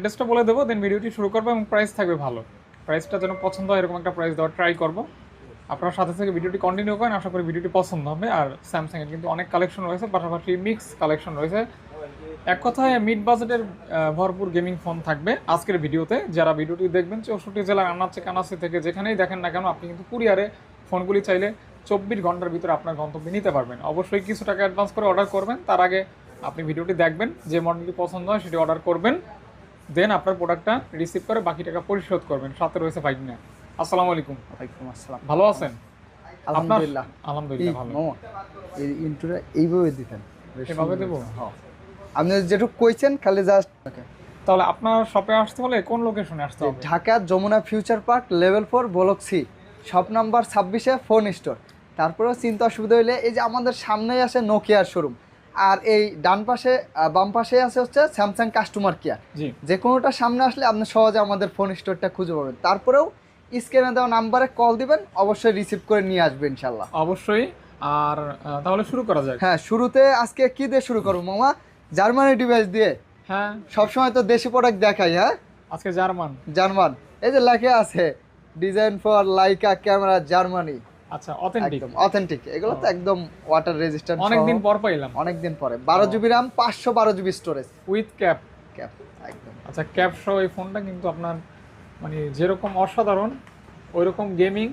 অ্যাড্রেসটা বলে দেবো দেন ভিডিওটি শুরু করব এবং প্রাইস থাকবে ভালো। প্রাইসটা যেন পছন্দ হয় এরকম একটা প্রাইস দেওয়ার ট্রাই করব। আপনার সাথে থেকে ভিডিওটি কন্টিনিউ করেন, আশা করি ভিডিওটি পছন্দ হবে। আর স্যামসাংয়ের কিন্তু অনেক কালেকশন রয়েছে, পাশাপাশি মিক্স কালেকশন রয়েছে। এক কথায় মিড বাজেটের ভরপুর গেমিং ফোন থাকবে আজকের ভিডিওতে যারা ভিডিওটি দেখবেন, চৌষট্টি জেলার আনাচে কানাচে থেকে যেখানেই দেখেন না কেন, আপনি কিন্তু কুরিয়ারে ফোনগুলি চাইলে চব্বিশ ঘণ্টার ভিতরে আপনার গন্তব্যে নিতে পারবেন। অবশ্যই কিছু টাকা অ্যাডভান্স করে অর্ডার করবেন। তার আগে আপনি ভিডিওটি দেখবেন, যে মডেলটি পছন্দ হয় সেটি অর্ডার করবেন। দেন আপনার প্রোডাক্টটা রিসিভ করে বাকি টাকা পরিশোধ করবেন। সাথে রয়েছে ভাইগনা আসসালামু আলাইকুম। ওয়ালাইকুম আসসালাম। ভালো আছেন? আলহামদুলিল্লাহ। আলহামদুলিল্লাহ ভালো। এই ইন্ট্রোটা এইভাবে দিতেন। এভাবে সুন্দর। দেবো? হ্যাঁ। আপনি যেটুকু কইছেন খালি জাস্ট তাহলে আপনার শপে আসতে হলে কোন লোকেশনে আসতে হবে? Dhaka Jamuna Future Park level four block C shop number ছাব্বিশে ফোন স্টোর তারপরেও চিন্তা অসুবিধা হইলে এই যে আমাদের সামনেই আসে নোকিয়ার শোরুম আর এই ডান পাশে বাম পাশে আছে হচ্ছে স্যামসাং কাস্টমার কেয়ার যে কোনোটা সামনে আসলে আপনি সহজে আমাদের ফোন স্টোরটা খুঁজে পাবেন। তারপরেও স্ক্রিনে দেওয়া নাম্বারে কল দিবেন অবশ্যই রিসিভ করে নিয়ে আসবে ইনশাল্লাহ অবশ্যই। আর তাহলে শুরু করা যাক। হ্যাঁ শুরুতে আজকে কি দিয়ে শুরু করব মামা? জার্মানি ডিভাইস দিয়ে। হ্যাঁ। সবসময় তো দেশি প্রোডাক্ট দেখাই হ্যাঁ? আজকে জার্মান। জার্মান। এই যে লেখা আছে design for Leica camera Germany আচ্ছা অথেন্টিক অথেন্টিক এগুলো তো একদম ওয়াটার রেজিস্ট্যান্ট অনেকদিন পর পাইলাম। অনেকদিন পরে। বারো জিবি র্যাম পাঁচশো বারো GB storage with cap cap একদম। আচ্ছা ক্যাপ সহ এই ফোনটা কিন্তু আপনার মানে যেরকম অসাধারণ ওইরকম গেমিং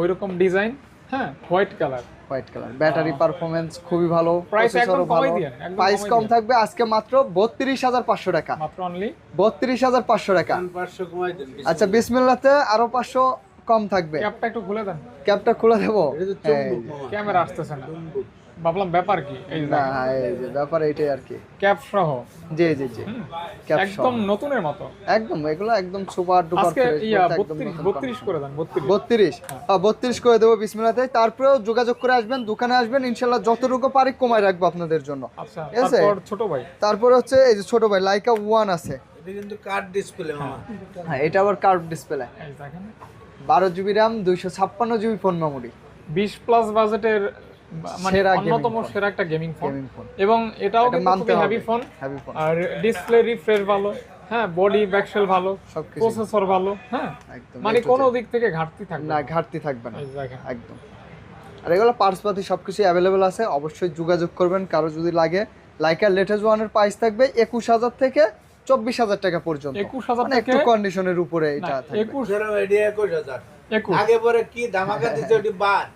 ওইরকম ডিজাইন হ্যাঁ white colour white colour battery performance খুবই ভালো Price একদম ভালো কমাই দিয়েন, প্রাইস কম থাকবে আজকে মাত্র বত্রিশ হাজার পাঁচশো টাকা। মাত্র অনলি বত্রিশ হাজার পাঁচশো টাকা। আচ্ছা বিসমিল্লাতে আরও পাঁচশো কম থাকবে। ক্যাপটা একটু খুলে দেন। ক্যাপটা খুলে দেবো? এই, ক্যামেরা আসতেছে না। ভাবলাম ব্যাপার কি? এই না এই যে ব্যাপার এইটাই আর কি। ক্যাপ সহ। জি জি জি। ক্যাপ একদম নতুনের মতো। একদম এগুলো একদম সুপার ডুপার আজকে ইয়া বত্রিশ বত্রিশ করে দেন বত্রিশ। বত্রিশ? বত্রিশ করে দেবো বিসমিল্লাতে। তারপরেও যোগাযোগ করে আসবেন দোকানে আসবেন ইনশাল্লাহ যতটুকু পারি কমায় রাখব আপনাদের জন্য। আচ্ছা ঠিক আছে? তারপর ছোট ভাই। তারপরে হচ্ছে এই যে ছোট ভাই লাইকা ওয়ান আছে। এটা কিন্তু কার্ড ডিসপ্লে হ্যাঁ এটা আবার কার্ভ ডিসপ্লে এই দেখেন। বারো জিবি র্যাম দুইশো ছাপ্পান্ন জিবি ফোন মেমোরি বিশ প্লাস বাজেটের মানে সেরা অন্যতম সেরা একটা গেমিং ফোন এবং এটাও এটা কিন্তু মানতে খুবই হবে। হেভি ফোন হ্যাভি ফোন আর ডিসপ্লে রিফ্রেশ ভালো হ্যাঁ বডি ভালো প্রসেসর ভালো হ্যাঁ মানে কোনো দিক থেকে ঘাটতি থাকবে না। না ঘাটতি থাকবে না। একদম। আর এগুলো পার্সপাতি সব কিছু অ্যাভেলেবেল আছে। অবশ্যই যোগাযোগ করবেন কারও যদি লাগে। লাইকার লেটেস্ট ওয়ানের প্রাইস থাকবে একুশ হাজার থেকে চব্বিশ হাজার টাকা পর্যন্ত। একুশ হাজার মানে একটু কন্ডিশনের উপরে এটা একুশ। একুশ হাজার। একুশ। আগে পরে কি ধামাকা দিচ্ছে ওটি বাদ।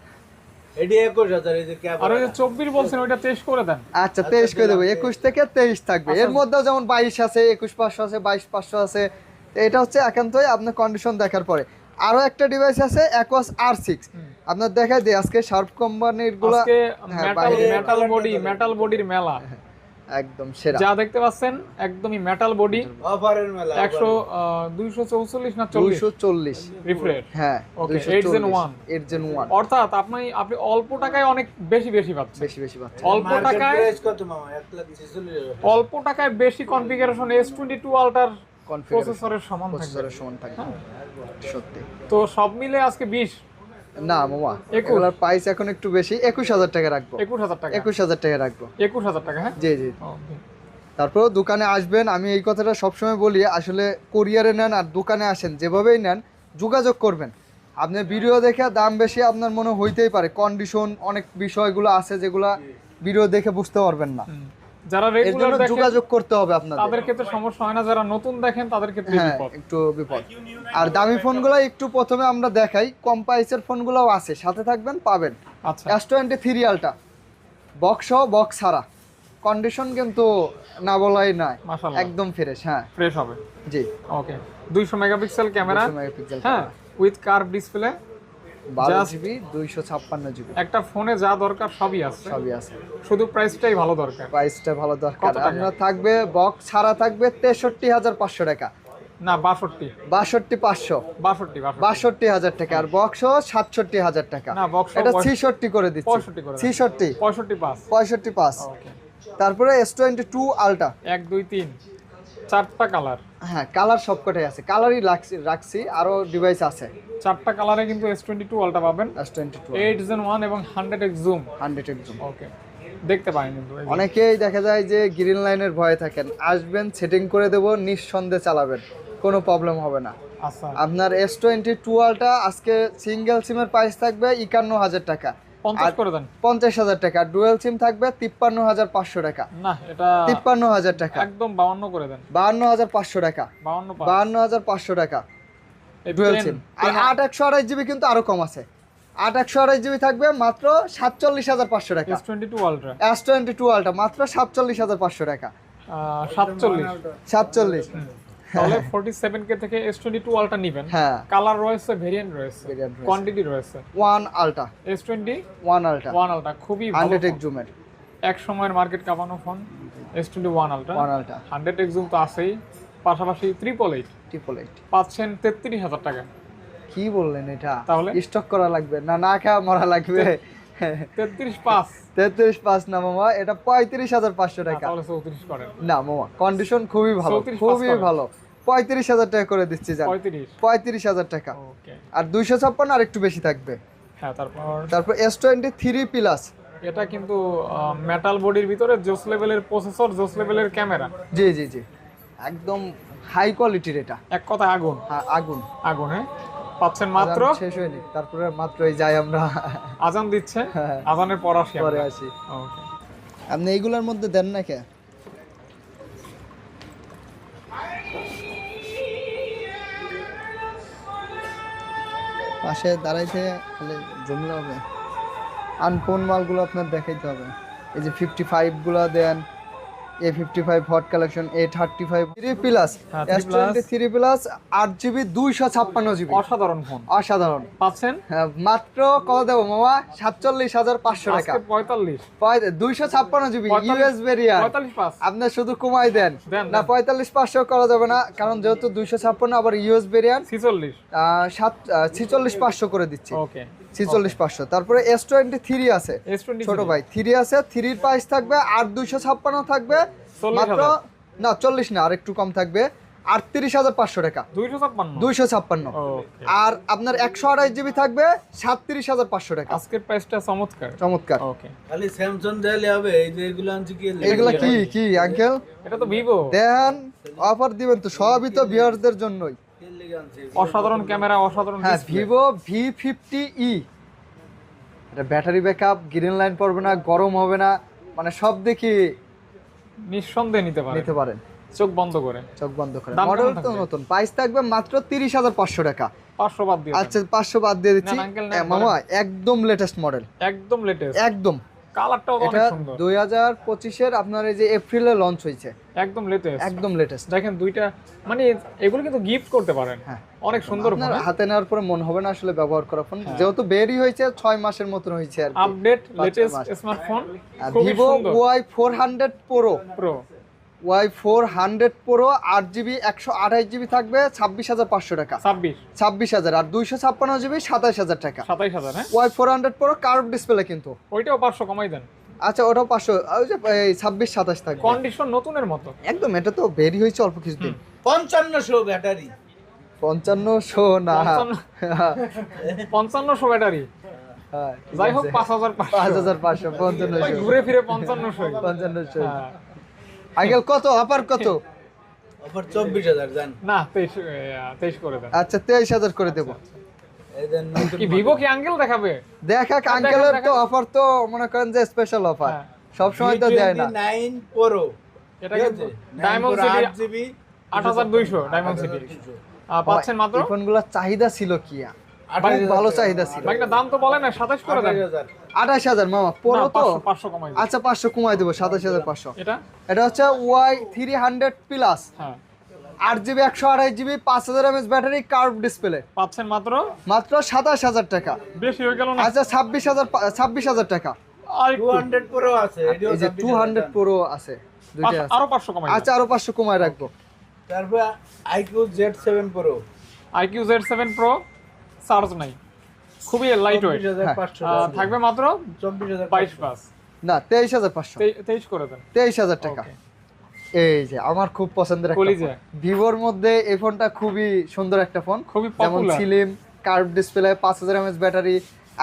এডি একুশ হাজার এই যে ক্যাব আর ওই যে চব্বিশ বলছেন ওইটা তেইশ আচ্ছা তেইশ করে দেবো। একুশ থেকে তেইশ থাকবে। আচ্ছা। এর মধ্যেও যেমন বাইশ আছে একুশ পাঁচশো আছে বাইশ পাঁচশো আছে এটা হচ্ছে একান্তই আপনার কন্ডিশন দেখার পরে। আরও একটা ডিভাইস আছে অ্যাকোয়াস আর সিক্স আপনার দেখাই দিই আজকে শার্প কোম্পানিরগুলো আজকে হ্যাঁ, মেটাল বডি মেটাল বডির মেলা। একদম সেরা। যা দেখতে পাচ্ছেন একদমই মেটাল বডি অফারের মেলা একশো দুইশো চৌচল্লিশ না চল্লিশ? দুইশো চল্লিশ। রিফ্রেশ হ্যাঁ Okay, 8 Gen 1 eight Gen one অর্থাৎ আপনি আপনি অল্প টাকায় অনেক বেশি বেশি পাচ্ছেন। বেশি বেশি পাচ্ছে অল্প টাকায় প্রাইস কত মামা? এক লাখ ছেচল্লিশ হাজার অল্প টাকায় বেশি configuration S twenty two ultra configuration প্রসেসরের সমান থাকবে। প্রসেসরের সমান থাকবে। সত্যি। তো সব মিলে আজকে বিশ। না মামা। একুশ। প্রাইস এখন একটু বেশি একুশ হাজার টাকা রাখব। একুশ হাজার টাকা। একুশ হাজার টাকা রাখব। একুশ হাজার টাকা হ্যাঁ? জি জি. তারপরেও দোকানে আসবেন আমি এই কথাটা সবসময় বলি আসলে কোরিয়ারে নেন আর দোকানে আসেন যেভাবেই নেন যোগাযোগ করবেন। আপনি ভিডিও দেখে দাম বেশি আপনার মনে হইতেই পারে কন্ডিশন অনেক বিষয়গুলো আছে যেগুলা ভিডিও দেখে বুঝতে পারবেন না। যারা রেগুলার দেখেন যোগাযোগ করতে হবে আপনাদের। তাদের ক্ষেত্রে সমস্যা হয় না। যারা নতুন দেখেন তাদের ক্ষেত্রে হ্যাঁ বিপদ। একটু বিপদ। আর দামি ফোনগুলো একটু প্রথমে আমরা দেখাই। কম প্রাইসের ফোনগুলোও আছে। সাথে থাকবেন পাবেন। আচ্ছা। S twenty three ultra box সহ বক্স ছাড়া। কন্ডিশন কিন্তু না বলাই নয়। একদম ফ্রেশ হ্যাঁ। ফ্রেশ হবে। জি। ওকে দুইশো মেগাপিক্সেল ক্যামেরা। মেগাপিক্সেল হ্যাঁ উইথ কার্ভ ডিসপ্লে বারো জিবি দুইশো ছাপ্পান্ন জিবি। একটা ফোনে যা দরকার সবই আছে। সবই আছে। শুধু প্রাইসটাই ভালো দরকার। প্রাইসটা ভালো দরকার। আপনার থাকবে বক্স ছাড়া থাকবে তেষট্টি হাজার পাঁচশো টাকা। না বাষট্টি। বাষট্টি পাঁচশো। বাষট্টি বাষট্টি। হাজার টাকা। আর বক্স সাতষট্টি হাজার টাকা। এটা ছিষট্টি করে দিচ্ছি। পঁয়ষট্টি ছিষট্টি। পঁয়ষট্টি পাঁচ। পঁয়ষট্টি পাঁচ। তারপরে এস টোয়েন্টি টু আলটা এক দুই তিন। চারটা কালার হ্যাঁ কালার সবকটাই আছে। কালারই রাখছি রাখছি আরও ডিভাইস আছে। চারটা কালারে কিন্তু এস টোয়েন্টি টু আলটা পাবেন। S twenty two eight Gen one এবং হান্ড্রেড এক্স জুম হান্ড্রেড একদম ওকে দেখতে পারেন কিন্তু অনেকেই দেখা যায় যে গ্রিন লাইনের ভয়ে থাকেন। আসবেন সেটিং করে দেবো নিঃসন্দেহে চালাবেন। কোনো প্রবলেম হবে না। আচ্ছা। আপনার এস টোয়েন্টি টুয়েলটা আজকে সিঙ্গেল সিমের প্রাইস থাকবে একান্ন হাজার টাকা। পঞ্চাশ হাজার টাকা। ডুয়েল সিম থাকবে তিপ্পান্ন হাজার পাঁচশো টাকা। না এটা তিপ্পান্ন হাজার টাকা। একদম বাউন্ন করে দেন। বাহান্ন হাজার পাঁচশো টাকা। বাউন্ন হাজার পাঁচশো টাকা। ডুয়েল সিম আর আট একশো জিবি কিন্তু আরও কম আছে। আট একশো আড়াই জিবি থাকবে মাত্র সাতচল্লিশ হাজার পাঁচশো টাকা। S twenty two ultra S twenty two ultra মাত্র সাতচল্লিশ হাজার পাঁচশো টাকা। সাতচল্লিশ। সাতচল্লিশ। তাহলে ফোর্টি সেভেন কে থেকে এস টোয়েন্টি টু আলট্রা নিবেন। হ্যাঁ। কালার রয়েছে ভেরিয়েন্ট রয়েছে কোয়ান্টিটি রয়েছে। One ultra S twenty one ultra one ultra খুবই ভালো হান্ড্রেড phone। এক সময়ের মার্কেট কাঁপানো phone S twenty one ultra one ultra hundred x zoom তো আছেই পাশাপাশি ট্রিপল এইট ট্রিপল এইট পাচ্ছেন তেত্রিশ হাজার টাকা। কি বললেন এটা? তাহলে? স্টক করা লাগবে। না না খাওয়া মরা লাগবে। তেত্রিশ পাঁচ। তেত্রিশ পাঁচ না মামা এটা পঁয়ত্রিশ হাজার পাঁচশো টাকা। তাহলে চৌত্রিশ করেন। না মামা কন্ডিশন খুবই ভালো খুবই ভালো। পঁয়ত্রিশ হাজার টাকা করে দিচ্ছি পঁয়ত্রিশ? হাজার টাকা। ওকে। আর দুইশো ছাপ্পান্ন আর একটু বেশি থাকবে। হ্যাঁ তারপর? তারপর এস টোয়েন্টি থ্রি প্লাস এটা কিন্তু মেটাল বডির ভিতরে জোস লেভেলের প্রসেসর জোস লেভেলের ক্যামেরা জি জি জি। একদম হাই কোয়ালিটির এটা। এক কথা আগুন। হ্যাঁ, আগুন। আগুন হ্যাঁ? পাচ্ছেন মাত্র? শেষ হয়নি। তারপরে মাত্রই যাই আমরা। আজান দিচ্ছে? হ্যাঁ। আজানের পর আসি পরে। আসি। ওকে। আপনি এইগুলোর মধ্যে দেন না কে? পাশে দাঁড়াইতে তাহলে জমলে হবে। আনফোন মালগুলো আপনার দেখাইতে হবে। এই যে fifty ফাইভগুলো then A fifty five hot collection A thirty five three plus S twenty three plus আট জিবি দুইশো ছাপ্পান্ন জিবি অসাধারণ ফোন অসাধারণ। পাচ্ছেন? হ্যাঁ, মাত্র কত দেবো মামা সাতচল্লিশ হাজার পাঁচশো টাকা। পঁয়তাল্লিশ। দুইশো ছাপ্পান্ন জিবি ইউএস পঁয়তাল্লিশ আপনার শুধু কমাই দেন। না পঁয়তাল্লিশ পাঁচশো করা যাবে না কারণ যেহেতু দুইশো ছাপ্পান্ন আবার ইউএস ভেরিয়ান্ট ছিচল্লিশ। সাত ছিচল্লিশ পাঁচশো করে দিচ্ছি। ওকে ছিচল্লিশ পাঁচশো। তারপরে এস টোয়েন্টি থ্রি আছে ছোট ভাই থ্রি আছে থ্রির প্রাইস থাকবে আর দুইশো ছাপ্পান্ন থাকবে। মাত্র না চল্লিশ না আর একটু কম থাকবে। আটত্রিশ হাজার পাঁচশো টাকা। দুইশো ছাপ্পান্ন। আর আপনার একশো আড়াই জিবি থাকবে সাতত্রিশ হাজার পাঁচশো টাকা। আজকের প্রাইসটা চমৎকার। চমৎকার। খালি স্যামসাং দিলে হবে এই যে এগুলো আনছি কি? এগুলা কি কি আঙ্কেল এটা তো ভিভো দেন অফার দিবেন তো সবই তো ভিউয়ারদের জন্যই। অসাধারণ ক্যামেরা অসাধারণ হ্যাঁ ভিভো ভি ফিফটি ই এটা ব্যাটারি ব্যাকআপ গ্রিন লাইন পড়বে না গরম হবে না মানে সব দেখি নিঃসন্দেহে নিতে পারে নিতে পারেন। চোখ বন্ধ করে। চোখ বন্ধ করে। মডেল তো নতুন প্রাইস থাকবে মাত্র তিরিশ হাজার পাঁচশো টাকা। পাঁচশো বাদ দিয়ে আচ্ছা পাঁচশো বাদ দিয়ে দিচ্ছি। মামা একদম লেটেস্ট মডেল একদম লেটেস্ট একদম। কালারটাও অনেক সুন্দর। 2025 এর আপনার এই যে এপ্রিলে লঞ্চ হয়েছে। একদম লেটেস্ট একদম লেটেস্ট দেখেন দুইটা মানে এগুলো কিন্তু গিফট করতে পারেন। হ্যাঁ। অনেক সুন্দর ফোন হাতে নেওয়ার পরে মনে হবে না আসলে ব্যবহার করা ফোন হ্যাঁ। যেহেতু বেরি হয়েছে ছয় মাসের মতন হয়েছে আর update latest smartphone Vivo Y four hundred pro pro Y four hundred pro আট জিবি একশো আঠাশ জিবি থাকবে ছাব্বিশ হাজার পাঁচশো টাকা। ছাব্বিশ। ছাব্বিশ হাজার আর দুইশো ছাপ্পান্ন জিবি সাতাশ হাজার টাকা। সাতাইশ হাজার হ্যাঁ। Y four hundred pro curve display কিন্তু। ওইটাও পাঁচশো কমাই দেন। আচ্ছা ওটাও পাঁচশো ওই যে এই ছাব্বিশ সাতাশ থাকবে। কন্ডিশন নতুনের মতো। একদম এটা তো বেরি হয়েছে অল্প কিছুদিন। পঞ্চান্নশো ব্যাটারি। পঞ্চান্নশো না। পঞ্চান্ন- পঞ্চান্নশো ব্যাটারি। হ্যাঁ, যাই হোক পাঁচ হাজার পাঁচ হাজার পাঁচশো ওই পঞ্চান্নশো ঘুরে ফিরে পঞ্চান্নশো পঞ্চান্নশো হ্যাঁ। কত? আপার কত? অফার চব্বিশ হাজার জান। না তেইশ তেইশ করে দেন। আচ্ছা তেইশ হাজার করে দেবো। এই যে কি ভিভো কি আঙ্কেল দেখাবে? দেখাক হ্যাঁ, আঙ্কেলের তো অফার তো মনে করেন যে স্পেশাল অফার হ্যাঁ। সব সময় তো দেয় না। নাইন প্রো এটা কিন্তু ডায়মন্ড সিটি আট জিবি আট হাজার দুইশো ডায়মন্ড সিটি পাচ্ছেন মাত্র? ফোনগুলোর চাহিদা ছিল কি? ভালো চাহিদা ছিল। ভাইটা দাম তো বলেন না সাতাশ করে দেন। আঠাশ হাজার। মামা পড়ো তো? পাঁচশো পাঁচশো কমাই আচ্ছা পাঁচশো কমাই দেবো সাতাশ হাজার এটা? এটা হচ্ছে ওয়াই থ্রি হান্ড্রেড প্লাস হ্যাঁ। আট জিবি একশো আড়াই জিবি পাঁচ হাজার এমএস ব্যাটারি কার্ভ ডিসপ্লে পাচ্ছেন মাত্র? মাত্র সাতাশ হাজার টাকা। বেশি হয়ে গেল আচ্ছা ছাব্বিশ হাজার ছাব্বিশ হাজার টাকা। আর টু হান্ড্রেড প্রো আছে এটিও এই যে 26,000 টু হান্ড্রেড প্রো আছে আছে। আরও পাঁচশো কমাই আচ্ছা আরও পাঁচশো কমায় রাখব। তারপর iQOO Z seven pro iQOO Z seven pro charge নাই। খুবই লাইট ওয়েট হাজার পাঁচশো থাকবে মাত্র চব্বিশ হাজার বাইশ পাস না তেইশ হাজার পাঁচশো। তেইশ করে দেন। তেইশ হাজার টাকা। এই যে আমার খুব পছন্দের একটা কলিজা। ভিভোর মধ্যে এই ফোনটা খুবই সুন্দর একটা ফোন। খুবই যেমন সিলিম কার্ভ ডিসপ্লে পাঁচ হাজার এমএস ব্যাটারি।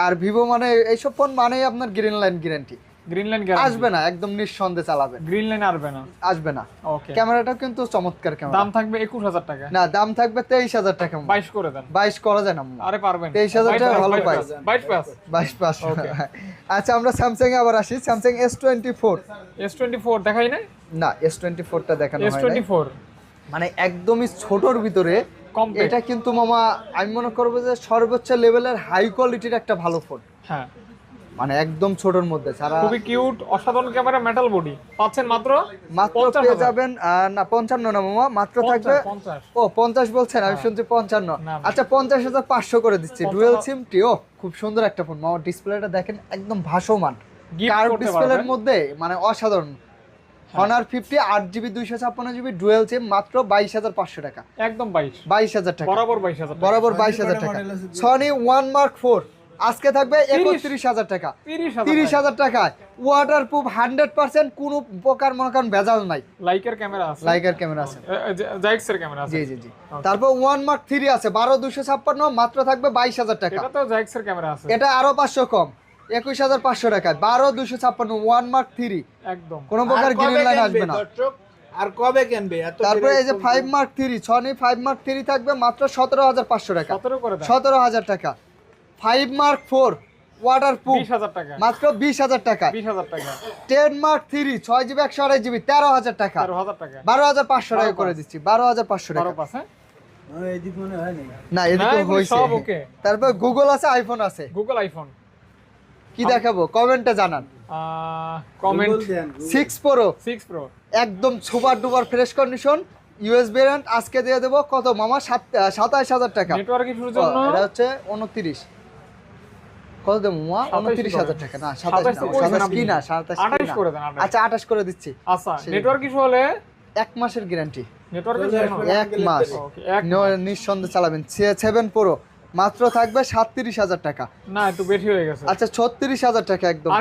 আর ভিভো মানে এইসব ফোন মানেই আপনার green line guarantee green line আসবে না একদম নিঃসন্দেহে চালাবেন গ্রিন লাইন আসবে না? আসবে না। ওকে ক্যামেরাটা কিন্তু চমৎকার ক্যামেরা। দাম থাকবে একুশ হাজার টাকা। না দাম থাকবে তেইশ হাজার টাকা। বাইশ করে দেন। বাইশ করা যায় না। আরে পারবেন। 23,000 টাকা ভালো price। বাইশ পাস। বাইশ পাঁচশো Okay. আচ্ছা আমরা স্যামসাং এ আবার আসি। Samsung S twenty four S twenty four দেখাই না না এস টোয়েন্টি ফোরটা দেখানো এস হয় টোয়েন্টি। ফোর মানে একদমই ছোটর ভিতরে। এটা কিন্তু মামা আমি মনে করব যে সর্বোচ্চ লেভেলের হাই কোয়ালিটির একটা ভালো ফোন হ্যাঁ। মানে একদম ছোটর মধ্যে সারা খুবই কিউট অসাধারণ ক্যামেরা মেটাল বডি পাচ্ছেন মাত্র মাত্র পেয়ে যাবেন না পঞ্চান্ন না মামা মাত্র থাকবে ও পঞ্চাশ বলছেন আমি। শুনছি পঞ্চান্ন। না, না। আচ্ছা পঞ্চাশ হাজার পাঁচশো করে দিচ্ছি। ডুয়েল সিম ও খুব সুন্দর একটা ফোন মামা ডিসপ্লেটা দেখেন একদম ভাসমান। কার্ভ ডিসপ্লের মধ্যে মানে অসাধারণ। হনার ফিফটি আট জিবি দুইশো ছাপ্পান্ন জিবি ডুয়েল সিম মাত্র বাইশ হাজার পাঁচশো টাকা। একদম বাইশ। বাইশ হাজার টাকা। বরাবর বাইশ হাজার টাকা। বরাবর Sony বাইশ হাজার টাকা? সনি ওয়ান মার্ক ফোর আজকে থাকবে তিরিশ। একত্রিশ হাজার টাকা। তিরিশ হাজার টাকা। টাকায় ওয়াটার প্রুফ হান্ড্রেড পার্সেন্ট কোনো প্রকার মনে করেন ভেজাল নাই। লাইকের ক্যামেরা আছে। লাইকার ক্যামেরা আছে। জাইক্সের ক্যামেরা আছে। জি জি জি। তারপর ওয়ান মার্ক থ্রি আছে বারো দুশো ছাপ্পান্ন মাত্র থাকবে বাইশ হাজার টাকা। এটা তো জাইক্সের ক্যামেরা আছে। এটা আরও পাঁচশো কম একুশ হাজার পাঁচশো টাকায়। বারো দুশো ছাপ্পান্ন ওয়ান মার্ক থ্রি একদম। কোনো প্রকার গ্রিন লাইন আসবে না। আর কবে কিনবে? এত তারপরে এই যে ফাইভ মার্ক থ্রি ছনি ফাইভ মার্ক থ্রি থাকবে মাত্র সতেরো হাজার পাঁচশো টাকা। সতেরো হাজার টাকা। Five mark four waterproof. টাকা। মাত্র বিশ হাজার টাকা। বিশ হাজার টাকা। টেন মার্ক থ্রি ছয় জিবি একশো আড়াই জিবি তেরো হাজার টাকা। টাকা। বারো হাজার পাঁচশো টাকা করে দিচ্ছি বারো হাজার পাঁচশো টাকা। হ্যাঁ? মনে হয়। না এদিকে হয়েছে। তারপর গুগল আছে আইফোন আছে। গুগল আইফোন কি দেখাবো? কমেন্টে জানান। কমেন্ট প্রো প্রো একদম সুপার ডুপার ফ্রেশ কন্ডিশন আজকে দিয়ে দেবো কত মামা? সাত সাতাইশ হাজার টাকা। নেটওয়ার্ক জন্য? এটা হচ্ছে উনত্রিশ। কত দেবো? উনত্রিশ হাজার টাকা। না সাতাশ। কি না সাতাশ করে দেন, আচ্ছা আঠাশ করে দিচ্ছি। আচ্ছা নেটওয়ার্ক ইস্যু হলে? এক মাসের গ্যারান্টি। এক মাস। নিঃসন্দেহে চালাবেন। সেভেন প্রো মাত্র থাকবে সাতত্রিশ হাজার টাকা। না একটু বেশি হয়ে গেছে। আচ্ছা ছত্রিশ হাজার টাকা একদম।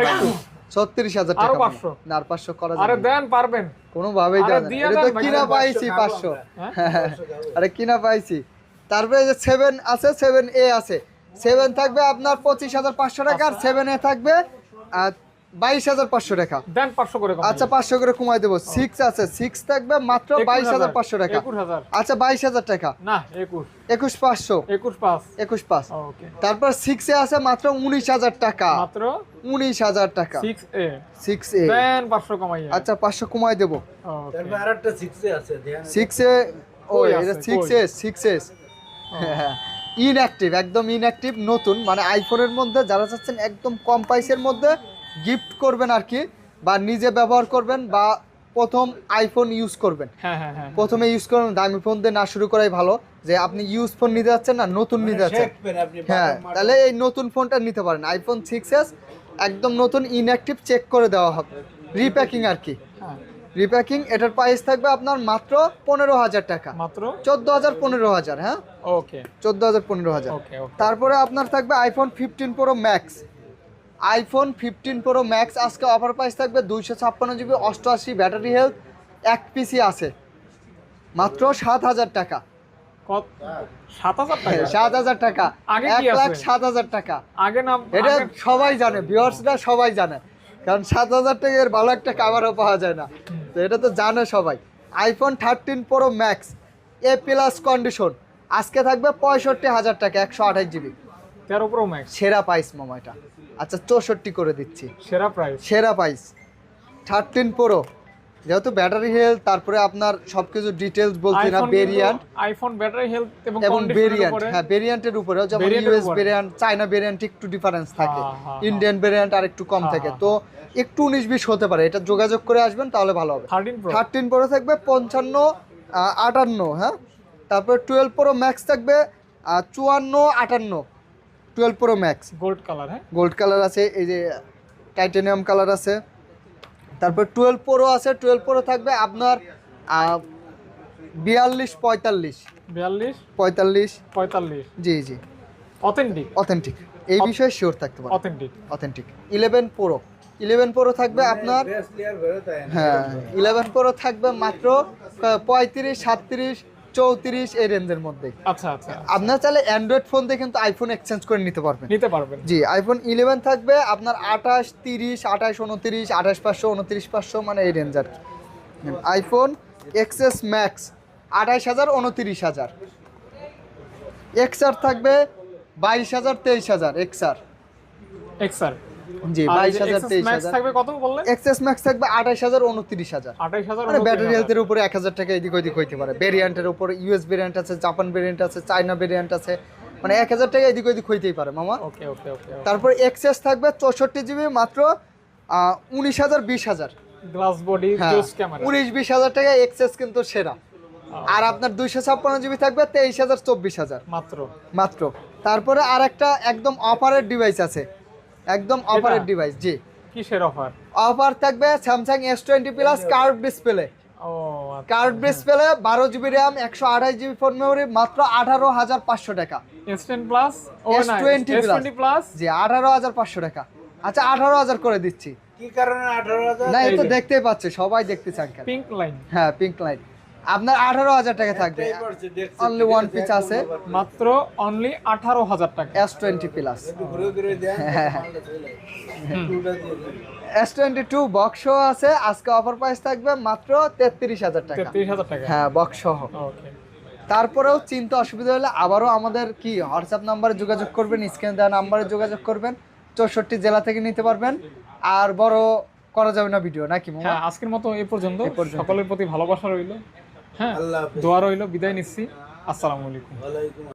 ছত্রিশ হাজার টাকা মনে। 500 না আর পাঁচশো করা আরে যাবে দেন পারবেন। কোনোভাবেই এটা তো কিনা পাইছি পাঁচশো। হ্যাঁ আরে কিনা পাইছি। তারপরে যে সেভেন আছে সেভেন এ আছে। সেভেন থাকবে আপনার পঁচিশ হাজার পাঁচশো টাকা আর সেভেন এ থাকবে বাইশ হাজার পাঁচশো টাকা। দেন পাঁচশো করে আচ্ছা পাঁচশো করে কমাই দেবো। সিক্স আছে সিক্স থাকবে মাত্র বাইশ হাজার পাঁচশো টাকা। আচ্ছা বাইশ হাজার টাকা। না একুশ। একুশ পাঁচশো। একুশ পাঁচ। একুশ পাঁচ। তারপর সিক্সে আছে মাত্র উনিশ হাজার টাকা। মাত্র? উনিশ হাজার টাকা। সিক্স এ সিক্স এ দেন পাঁচশো কমাই আচ্ছা পাঁচশো কমাই দেবো। সিক্সে ও কই এটা সিক্স এস সিক্স এস হ্যাঁ। ইনঅ্যাক্টিভ একদম ইনঅ্যাক্টিভ নতুন। মানে আইফোনের মধ্যে যারা চাচ্ছেন একদম কম প্রাইসের মধ্যে গিফট করবেন আর কি বা নিজে ব্যবহার করবেন বা প্রথম আইফোন ইউজ করবেন। হ্যাঁ হ্যাঁ হ্যাঁ প্রথমে ইউজ করবেন দামি ফোন দিয়ে না শুরু করাই ভালো। যে আপনি ইউজ ফোন নিতে যাচ্ছেন না নতুন মানে নিতে যাচ্ছেন হ্যাঁ তাহলে এই নতুন ফোনটা নিতে পারেন। আইফোন সিক্স এস একদম নতুন ইনঅ্যাক্টিভ চেক করে দেওয়া হবে। রিপ্যাকিং আর কি। হ্যাঁ। রিপ্যাকিং এটার প্রাইস থাকবে আপনার মাত্র পনেরো হাজার টাকা। মাত্র? চোদ্দ হাজার পনেরো হাজার হ্যাঁ? ওকে। চোদ্দ হাজার পনেরো হাজার। ওকে ওকে। তারপরে আপনার থাকবে iPhone fifteen pro max iPhone fifteen pro max আজকে অফার প্রাইস থাকবে দুইশো ছাপ্পান্ন জিবি অষ্টআশি ব্যাটারি হেলথ এক পিসি আছে। মাত্র সাত হাজার টাকা। সাত হাজার টাকা? সাত হাজার টাকা। এক লাখ সাত হাজার টাকা। আগে না এটা সবাই জানে ভিউয়ার্সরা সবাই জানে। কারণ সাত হাজার টাকা এর ভালো একটা কাভারও পাওয়া যায় না। তো এটা তো জানে সবাই। IPhone thirteen pro max A plus condition আজকে থাকবে পঁয়ষট্টি হাজার টাকা একশো আঠাশ জিবি তেরো প্রো ম্যাক্স সেরা প্রাইস মামা এটা। আচ্ছা চৌষট্টি করে দিচ্ছি। সেরা প্রাইস সেরা প্রাইস থার্টিন প্রো যেহেতু ব্যাটারি হেলথ তারপরে আপনার সবকিছু ডিটেলস বলছি না ভেরিয়ান্ট আইফোন ব্যাটারি হেলথ এবং এবং ভেরিয়েন্ট উপরে। হ্যাঁ ভেরিয়েন্টের উপরেও যেমন ইউএস উপরে। ভেরিয়েন্ট চায়না ভেরিয়েন্ট একটু ডিফারেন্স থাকে। হ্যাঁ, হ্যাঁ, ইন্ডিয়ান ভেরিয়েন্ট আর একটু কম হ্যাঁ, থাকে। হ্যাঁ, তো একটু উনিশ বিশ হতে পারে। এটা যোগাযোগ করে আসবেন তাহলে ভালো হবে। থার্টিন প্রো থাকবে পঞ্চান্ন আটান্ন হ্যাঁ? তারপর টুয়েলভ প্রো ম্যাক্স থাকবে চুয়ান্ন আটান্ন। Twelve pro max gold colour হ্যাঁ? গোল্ড কালার আছে এই যে টাইটেনিয়াম কালার আছে। তারপর টুয়েলভ প্রো আছে টুয়েলভ প্রো থাকবে আপনার বিয়াল্লিশ পঁয়তাল্লিশ। বিয়াল্লিশ পঁয়তাল্লিশ। পঁয়তাল্লিশ। জি জি। অথেন্টিক অথেন্টিক এই বিষয়ে শিওর থাকতে পারে authentic authentic eleven pro eleven pro থাকবে আপনার হয়। হ্যাঁ ইলেভেন প্রো থাকবে মাত্র পঁয়ত্রিশ সাতত্রিশ চৌত্রিশ এই রেঞ্জের মধ্যে। আচ্ছা আচ্ছা আপনার চাইলে অ্যান্ড্রয়েড ফোন দিয়ে কিন্তু আইফোন এক্সচেঞ্জ করে নিতে পারবেন। নিতে পারবেন। জি আইফোন ইলেভেন থাকবে আপনার আঠাশ তিরিশ আঠাশ উনত্রিশ আঠাশ পাঁচশো উনত্রিশ পাঁচশো মানে এই রেঞ্জ আর কি। আইফোন এক্সএস ম্যাক্স আঠাশ হাজার উনত্রিশ হাজার। এক্সআর থাকবে বাইশ হাজার তেইশ হাজার এক্সআর এক্সআর জি বাইশ হাজার তেইশ ম্যাক্স হাজার। থাকবে কত বললেন? এক্সএস ম্যাক্স থাকবে মানে ব্যাটারি হেলথের উপরে এক হাজার টাকা এদিক ওইদিক হইতে পারে। ভেরিয়েন্টের উপরে ইউএস ভেরিয়েন্ট আছে জাপান ভেরিয়েন্ট আছে চায়না ভেরিয়েন্ট আছে। মানে এক হাজার টাকা এদিক ওইদিক হইতেই পারে মামা। ওকে ওকে ওকে তারপর এক্সএস থাকবে চৌষট্টি জিবি মাত্র উনিশ হাজার বিশ হাজার। গ্লাস বডি জোস ক্যামেরা উনিশ বিশ হাজার টাকা এক্সএস কিন্তু সেরা। আর আপনার দুইশো ছাপ্পান্ন জিবি থাকবে তেইশ হাজার চব্বিশ হাজার। মাত্র। মাত্র। তারপরে আর একটা একদম অফারের ডিভাইস আছে একদম অফারের এটা? ডিভাইস জি। কিসের অফার অফার থাকবে Samsung S twenty plus curve display ও। কার্ভ ডিসপ্লে বারো জিবি র্যাম একশো আঠাশ জিবি ফোন মেমোরি মাত্র আঠারো হাজার পাঁচশো টাকা। ইনস্ট্যান্ট প্লাস ও না S20 plus। S20 প্লাস জি আঠারো হাজার পাঁচশো টাকা। আচ্ছা আঠারো হাজার করে দিচ্ছি। কি কারণে আঠারো হাজার? না এই তো দেখতেই পাচ্ছে সবাই দেখতে চান পিঙ্ক লাইন হ্যাঁ পিঙ্ক লাইট আপনার আঠারো হাজার টাকা থাকবে। Only one piece আছে। মাত্র অনলি আঠারো হাজার টাকা। এস টোয়েন্টি প্লাস ঘুরে ঘুরে হ্যাঁ। টুটা দিয়ে দেন। এস টোয়েন্টি টু বক্স আছে আজকে অফার প্রাইস থাকবে মাত্র তেত্রিশ হাজার টাকা। তেত্রিশ হাজার টাকা। হ্যাঁ বক্স সহ ওকে তারপরেও চিন্তা অসুবিধা হলে আবারও আমাদের কি হোয়াটসঅ্যাপ নাম্বারে যোগাযোগ করবেন স্ক্রিনে দেওয়া নাম্বারে যোগাযোগ করবেন চৌষট্টি জেলা থেকে নিতে পারবেন। আর বড় করা যাবে না ভিডিও নাকি হ্যাঁ আজকের মতো এই পর্যন্ত। পর্যন্ত। সকলের প্রতি ভালোবাসা রইল। হ্যাঁ দোয়া রইল বিদায় নিচ্ছি। আসসালামু আলাইকুম।